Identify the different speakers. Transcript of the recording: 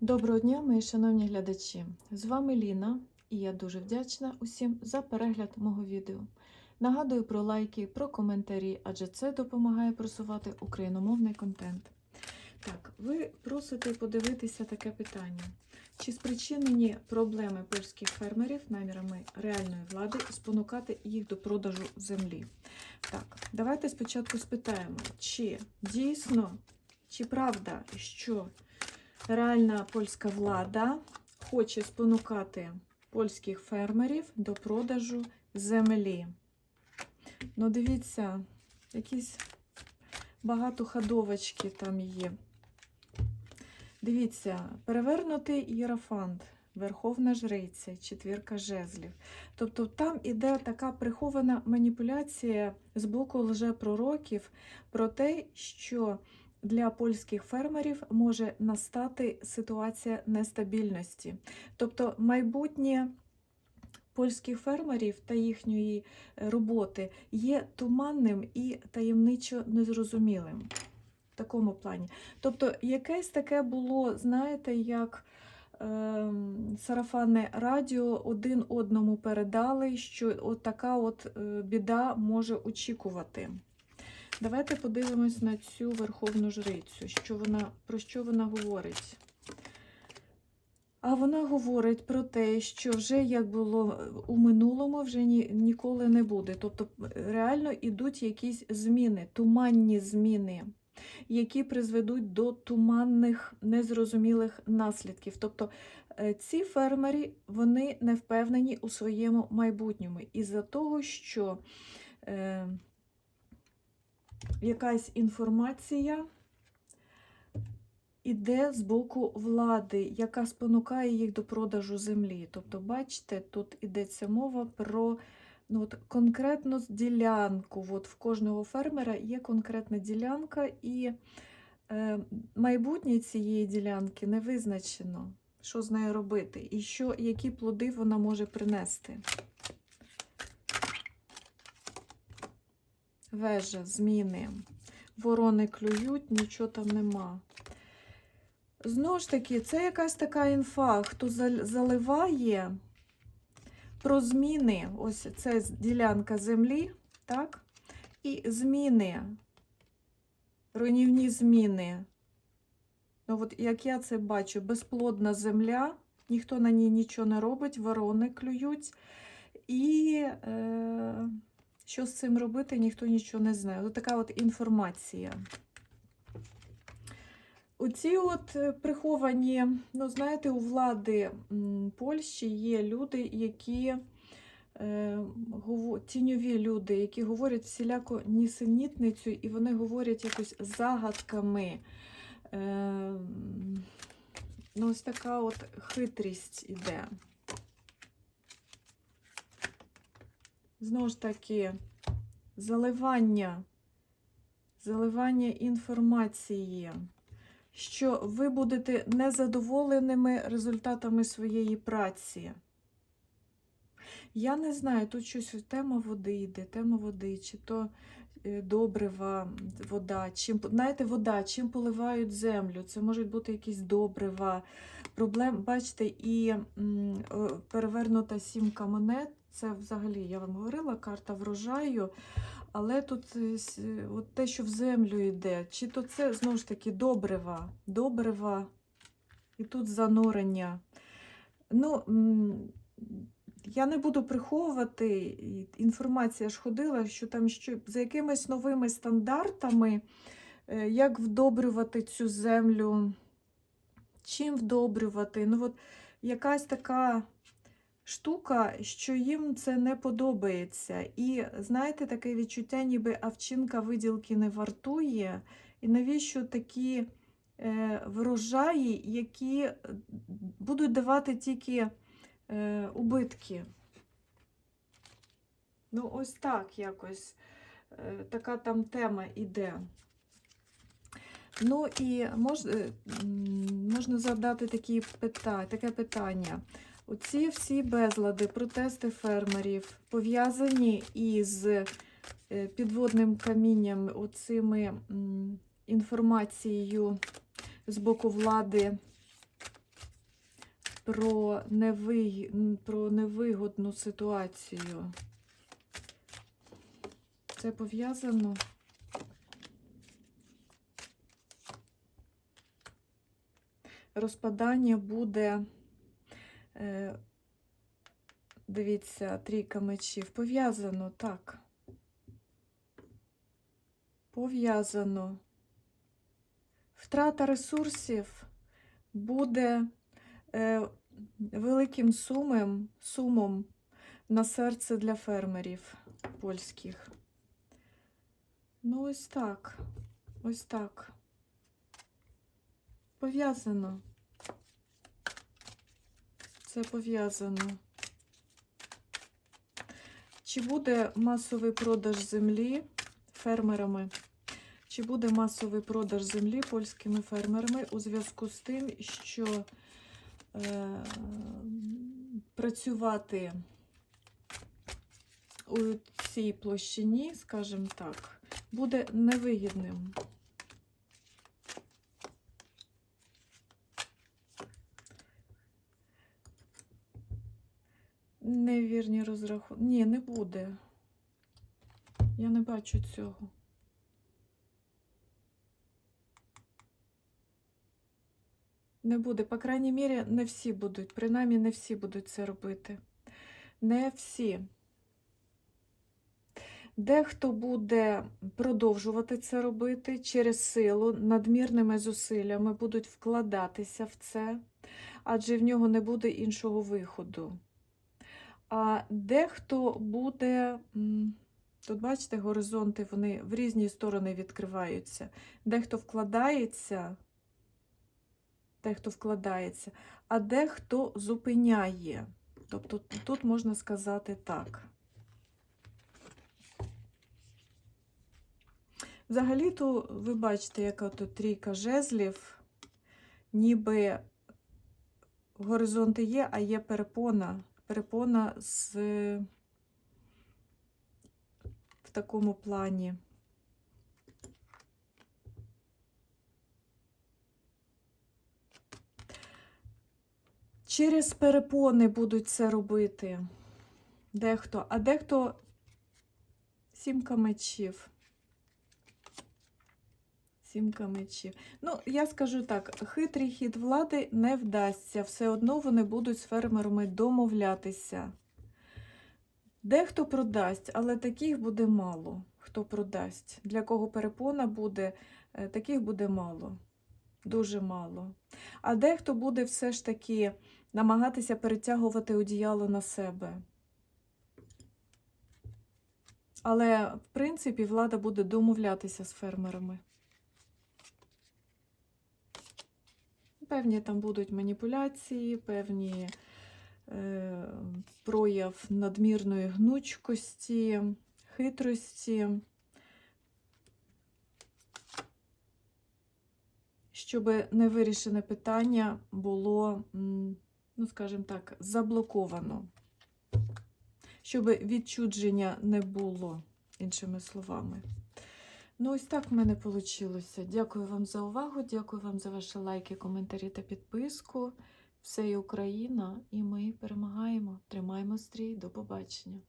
Speaker 1: Доброго дня, мої шановні глядачі! З вами Ліна, і я дуже вдячна усім за перегляд мого відео. Нагадую про лайки, про коментарі, адже це допомагає просувати україномовний контент. Так, ви просите подивитися таке питання: чи спричинені проблеми польських фермерів намірами реальної влади спонукати їх до продажу землі? Так, давайте спочатку спитаємо, чи дійсно, чи правда, що реальна польська влада хоче спонукати польських фермерів до продажу землі. Ну, дивіться, якісь багатоходовочки там є. Дивіться, перевернутий єрофант, Верховна Жриця, четвірка жезлів. Тобто там іде така прихована маніпуляція з боку лжепророків про те, що для польських фермерів може настати ситуація нестабільності. Тобто майбутнє польських фермерів та їхньої е, роботи є туманним і таємничо незрозумілим. В такому плані. Тобто, якесь таке було, знаєте, як е, сарафанне радіо один одному передали, що от така от е, біда може очікувати. Давайте подивимось на цю верховну жрицю, що вона, про що вона говорить. А вона говорить про те, що вже як було у минулому, вже ні, ніколи не буде. Тобто реально йдуть якісь зміни, туманні зміни, які призведуть до туманних, незрозумілих наслідків. Тобто е, ці фермери вони не впевнені у своєму майбутньому із-за того, що е, якась інформація іде з боку влади, яка спонукає їх до продажу землі. Тобто, бачите, тут йдеться мова про ну, от, конкретну ділянку. От в кожного фермера є конкретна ділянка, і е, майбутнє цієї ділянки не визначено, що з нею робити, і що, які плоди вона може принести. Вежа, зміни. Ворони клюють, нічого там нема. Знову ж таки, це якась така інфа, хто заливає про зміни. Ось це ділянка землі, так? І зміни, руйнівні зміни. Ну, от як я це бачу, безплодна земля, ніхто на ній нічого не робить, ворони клюють. І. Е що з цим робити, ніхто нічого не знає. Ось така от інформація. Оці от е, приховані, ну, знаєте, у влади Польщі є люди, які е, тіньові люди, які говорять всіляко нісенітницю, і вони говорять якось загадками. Е, ну, Ось така от хитрість іде. Знову ж таки, заливання, заливання інформації, що ви будете незадоволеними результатами своєї праці. Я не знаю, тут щось тема води йде, тема води, чи то е, добрива, вода, чим, знаєте, вода, чим поливають землю, це можуть бути якісь добрива. Проблем, бачите, і перевернута сімка монет. Це взагалі, я вам говорила, карта врожаю. Але тут е, от те, що в землю йде, чи то це знову ж таки добрива, добрива, і тут занурення. Ну, я не буду приховувати, інформація ж ходила, що там що, за якимись новими стандартами, е, як вдобрювати цю землю, чим вдобрювати. Ну, от якась така штука, що їм це не подобається. І знаєте, таке відчуття, ніби авчинка виділки не вартує. І навіщо такі е, врожаї, які будуть давати тільки е, убитки? Ну, ось так якось е, така там тема іде. Ну і мож, е, можна задати такі питання, таке питання. Оці всі безлади, протести фермерів пов'язані із е, підводним камінням, оцими інформацією з боку влади про, невиг... про невигодну ситуацію. Це пов'язано. Розпадання буде, дивіться, трійка мечів. Пов'язано, так. Пов'язано. Втрата ресурсів буде е, великим сумом, сумом на серце для фермерів польських. Ну, ось так. Ось так. Пов'язано. Це пов'язано. Чи буде масовий продаж землі фермерами? Чи буде масовий продаж землі польськими фермерами у зв'язку з тим, що е, працювати у цій площині, скажімо так, буде невигідним? Невірні розрахунки. Ні, не буде. Я не бачу цього. Не буде. По крайній мірі, не всі будуть. Принаймні, не всі будуть це робити. Не всі. Дехто буде продовжувати це робити через силу, надмірними зусиллями будуть вкладатися в це, адже в нього не буде іншого виходу. А дехто буде, тут бачите, горизонти вони в різні сторони відкриваються. Дехто вкладається, дехто вкладається, а дехто зупиняє. Тобто тут можна сказати так. Взагалі-то ви бачите, яка тут трійка жезлів, ніби горизонти є, а є перепона. Перепона з в такому плані. Через перепони будуть це робити дехто, а дехто сімка мечів. Сімка мечів. Ну, я скажу так: хитрий хід влади не вдасться. Все одно вони будуть з фермерами домовлятися. Дехто продасть, але таких буде мало. Хто продасть. Для кого перепона буде, е, таких буде мало. Дуже мало. А дехто буде все ж таки намагатися перетягувати одіяло на себе. Але, в принципі, влада буде домовлятися з фермерами. Певні там будуть маніпуляції, певні е, прояв надмірної гнучкості, хитрості, щоб невирішене питання було, ну, скажімо так, заблоковано, щоб відчудження не було, іншими словами. Ну, ось так в мене вийшло. Дякую вам за увагу, дякую вам за ваші лайки, коментарі та підписку. Все є Україна, і ми перемагаємо. Тримаємо стрій. До побачення.